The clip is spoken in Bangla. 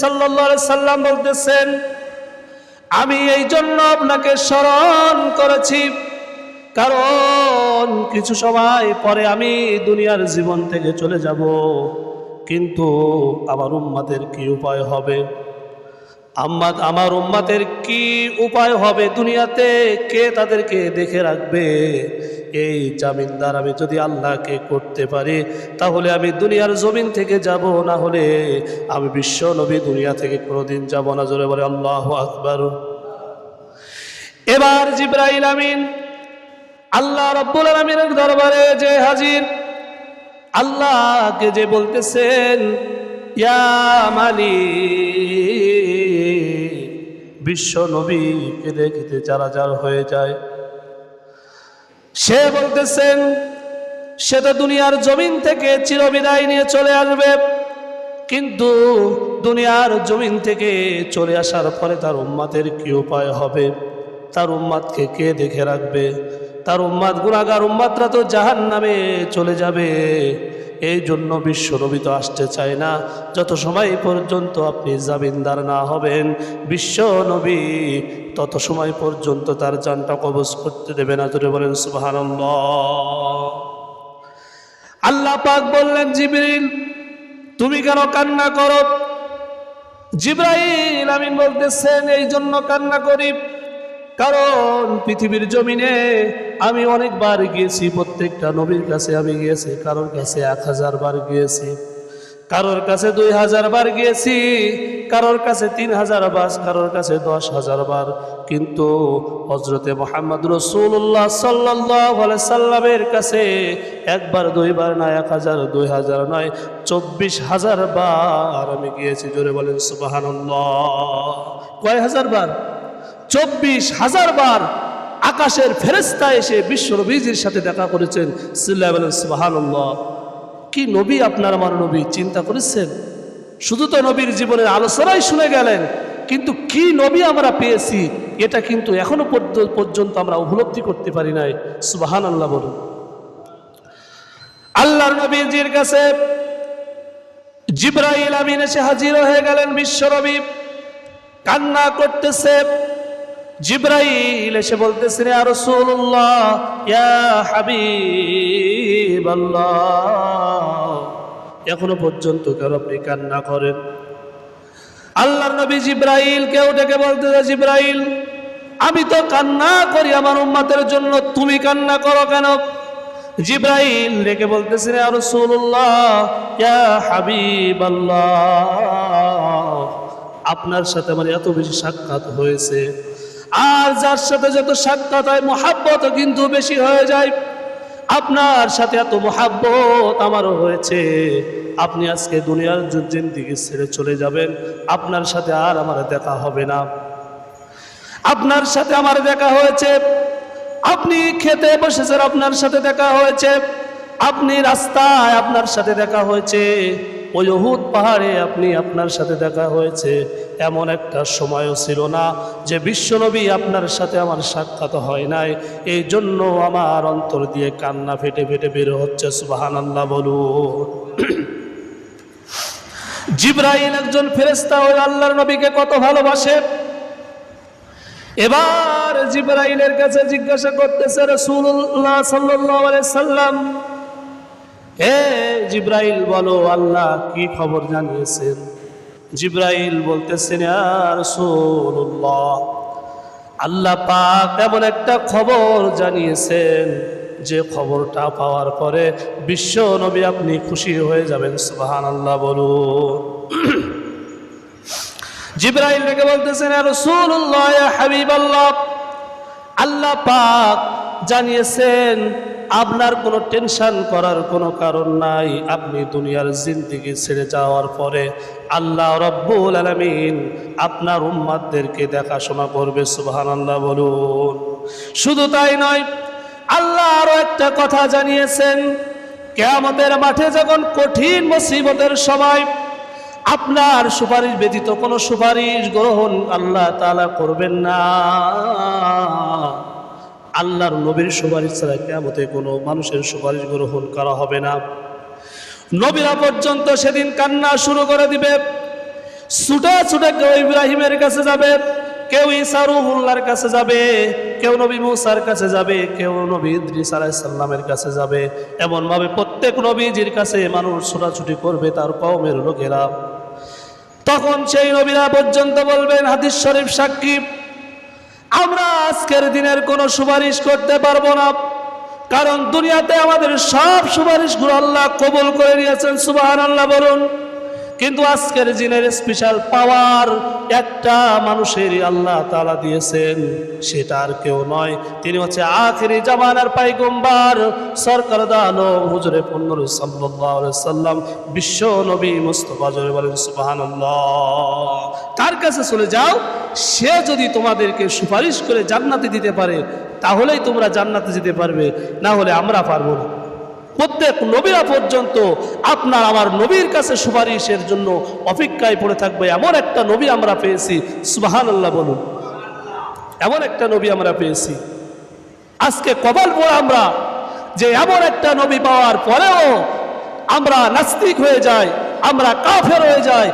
সাল্লাম বলতেছেন, আমি এই জন্য আপনাকে স্মরণ করেছি, কারণ কিছু সময় পরে আমি দুনিয়ার জীবন থেকে চলে যাব, কিন্তু আমার উম্মাদের কি উপায় হবে? আম্মাদ আমার উম্মাদের কি উপায় হবে দুনিয়াতে? কে তাদেরকে দেখে রাখবে? এই জামিনদার আমি যদি আল্লাহকে করতে পারি, তাহলে আমি দুনিয়ার জমিন থেকে যাব, না হলে আমি বিশ্ব নবী দুনিয়া থেকে কোনোদিন যাব না। জোরে বলে আল্লাহ আকবর। এবার জিব্রাইল আমিন, আল্লাহ রব্বুল আলমিনের দরবারে যে হাজির, আল্লাহকে যে বলতেছেন, ইয়া মালিক বিশ্ব নবী কেঁদে কেঁদে যারা হয়ে যায়। সে বলতেছেন, সে তো দুনিয়ার জমিন থেকে চিরবিদায় নিয়ে চলে আসবে। কিন্তু দুনিয়ার জমিন থেকে চলে আসার পরে তার উম্মাদের কি উপায় হবে? তার উম্মাদকে কে দেখে রাখবে? তার উম্মাদ গুণাগার উম্মাদরা তো জাহান নামে চলে যাবে। এই জন্য বিশ্ব নবী তো আসতে চায় না। যত সময় পর্যন্ত আপনি জামিনদার না হবেন, বিশ্ব নবী তত সময় পর্যন্ত তার জানটা কবজ করতে দেবে না। ধরে বলেন সুবাহান আল্লাহ পাক বললেন, জিবরিল, তুমি কেন কান্না করো? জিব্রাইল আমিন বলতেছেন, এই জন্য কান্না করি। কারণ পৃথিবীর জমিনে আমি অনেকবার গিয়েছি, প্রত্যেকটা নবীর কাছে আমি গিয়েছি, কারোর কাছে এক হাজার বার গিয়েছি, কারোর কাছে দুই হাজার বার গিয়েছি, কারোর কাছে তিন হাজার বার, কারোর কাছে দশ হাজার বার। কিন্তু হজরতে মোহাম্মদ রসুল্লাহ সাল্লাহ সাল্লামের কাছে একবার, দুইবার না, এক হাজার, দুই হাজার নয়, চব্বিশ হাজার বার আমি গিয়েছি। জোরে বলেন সুবাহান কয় হাজার বার? চব্বিশ হাজার বার আকাশের ফেরেস্তা এসে বিশ্ব নবীজির সাথে দেখা করেছেন। সিল্লাহ কি নবী আপনার, আমার নবী? চিন্তা করেছেন? শুধু তো নবীর জীবনের আলোচনাই শুনে গেলেন, কিন্তু কি নবী আমরা পেয়েছি, এটা কিন্তু এখনও পর্যন্ত আমরা উপলব্ধি করতে পারি নাই। সুবাহান আল্লাহ বলুন। আল্লাহর নবীজির কাছে জিব্রাইল আমিন এসে হাজির হয়ে গেলেন বিশ্ব নবী। কান্না করতেছে। জিব্রাইল এসে বলতেছে আর এখনও পর্যন্ত কেন আপনি কান্না করেন। আল্লাহর নবী জিব্রাইল কেউ ডেকে বলতেছে, জিব্রাইল, আমি তো কান্না করি আমার উম্মাতের জন্য, তুমি কান্না করো কেন? জিব্রাইল ডেকে বলতেছে আর ইয়া হাবিবাল্লাহ। আপনার সাথে আমার এত বেশি সাক্ষাৎ হয়েছে। আর যার সাথে যত সাক্ষাৎ হয়, মহাব্বত কিন্তু বেশি হয়ে যায়। আপনার সাথে এত মহাব্বত আমারও হয়েছে। আপনি আজকে দুনিয়ার জিন্দিগি ছেড়ে চলে যাবেন। আপনার সাথে আর আমার দেখা হবে না। আপনার সাথে আমার দেখা হয়েছে। আপনি খেতে বসেছেন, আপনার সাথে দেখা হয়েছে। আপনি রাস্তায় আপনার সাথে দেখা হয়েছে। ওই অহুদ পাহাড়ে আপনি আপনার সাথে দেখা হয়েছে, এমন একটা সময়ও ছিল না যে বিশ্বনবী আপনার সাথে আমার সাক্ষাৎ হয় নাই। এই জন্য আমার অন্তর দিয়ে কান্না ফেটে ফেটে বের হচ্ছে সুবাহান আল্লাহ বলুন। জিব্রাইল একজন ফেরেস্তা ওই আল্লাহর নবীকে কত ভালোবাসে। এবার জিব্রাইলের কাছে জিজ্ঞাসা করতেছে রসুল্লাহ সাল্লাহ সাল্লাম হে জিব্রাইল, বলো আল্লাহ কি খবর জানিয়েছেন? জিব্রাইল বলতেছেন আল্লাহ পাক এমন একটা খবর জানিয়েছেন, যে খবরটা পাওয়ার পরে বিশ্ব নবী আপনি খুশি হয়ে যাবেন সুবাহান আল্লাহ বলুন। জিব্রাইল ডেকে বলতেছেন রসুল্লাহ হাবিব আল্লাহ আল্লাহ পাক জানিয়েছেন আপনার কোনো টেনশন করার কোনো কারণ নাই। আপনি দুনিয়ার জিন্দিগি ছেড়ে যাওয়ার পরে আল্লাহ রব্বুল আলমিন আপনার উম্মাদদেরকে দেখাশোনা করবে সুবহান আল্লাহ বলুন। শুধু তাই নয়, আল্লাহ আরও একটা কথা জানিয়েছেন, কেয়ামতের মাঠে যখন কঠিন মুসিবতের সময় আপনার সুপারিশ ব্যতীত কোনো সুপারিশ গ্রহণ আল্লাহ তাআলা করবেন না। আল্লাহর নবীর সুপারিশ ছাড়া কেমতে কোনো মানুষের সুপারিশ গ্রহণ করা হবে না। নবীরা পর্যন্ত সেদিন কান্না শুরু করে দিবে। ছুটে ছুটে কেউ ইব্রাহিমের কাছে যাবে, কেউ ঈসা রুহুল্লাহর কাছে যাবে, কেউ নবী মুসার কাছে যাবে, কেউ নবী ইদ্রিস আলাইসাল্লামের কাছে যাবে। এমন ভাবে প্রত্যেক নবীজির কাছে মানুষ ছোটাছুটি করবে তার কওমের লোকেরা। তখন সেই নবীরা পর্যন্ত বলবেন, হাদিস শরীফ সাক্ষী আমরা আজকের দিনের কোনো সুপারিশ করতে পারব না। কারণ দুনিয়াতে আমাদের সব সুপারিশগুলো আল্লাহ কবুল করে নিয়েছেন। সুবাহ আল্লাহ বলুন। কিন্তু আজকের দিনের স্পেশাল পাওয়ার একটা মানুষেরই আল্লাহ তালা দিয়েছেন, সেটা আর কেউ নয়। তিনি হচ্ছে আখেরি জামানার পাইগম্বার সরকার দানো হুজুরে পন্নর সাল্লাম, বিশ্ব নবী মুস্তফা জরে বলেন সুবাহান তার কাছে চলে যাও, সে যদি তোমাদেরকে সুপারিশ করে জান্নাতে দিতে পারে, তাহলেই তোমরা জান্নাতে যেতে পারবে, না হলে আমরা পারব না। প্রত্যেক নবীরা পর্যন্ত আপনার আমার নবীর কাছে সুপারিশের জন্য অপেক্ষায় পড়ে থাকবে। এমন একটা নবী আমরা পেয়েছি সুবাহান আল্লাহ বলুন। এমন একটা নবী আমরা পেয়েছি। আজকে কবাল পড়ে আমরা যে এমন একটা নবী পাওয়ার পরেও আমরা নাস্তিক হয়ে যাই, আমরা কাফের হয়ে যাই